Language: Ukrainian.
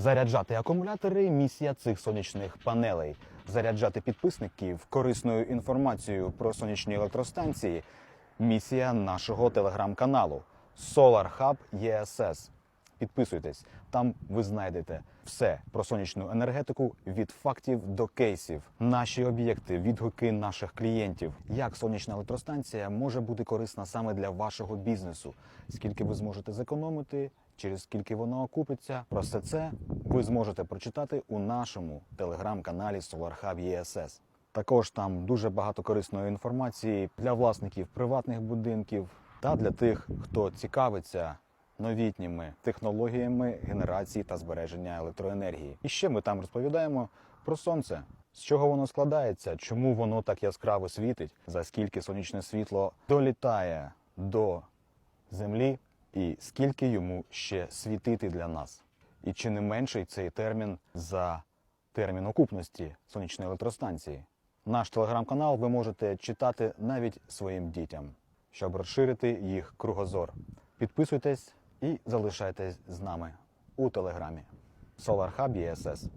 Заряджати акумулятори місія цих сонячних панелей. Заряджати підписників корисною інформацією про сонячні електростанції місія нашого телеграм-каналу Solar Hub ESS. Підписуйтесь, там ви знайдете все про сонячну енергетику від фактів до кейсів, наші об'єкти, відгуки наших клієнтів, як сонячна електростанція може бути корисна саме для вашого бізнесу, скільки ви зможете зекономити, через скільки воно окупиться. Про все це ви зможете прочитати у нашому телеграм-каналі Solar Hub ESS. Також там дуже багато корисної інформації для власників приватних будинків та для тих, хто цікавиться новітніми технологіями генерації та збереження електроенергії. І ще ми там розповідаємо про сонце, з чого воно складається, чому воно так яскраво світить, за скільки сонячне світло долітає до землі, і скільки йому ще світити для нас. І чи не менший цей термін за термін окупності сонячної електростанції. Наш телеграм-канал ви можете читати навіть своїм дітям, щоб розширити їх кругозор. Підписуйтесь і залишайтесь з нами у телеграмі. Solar Hub ESS.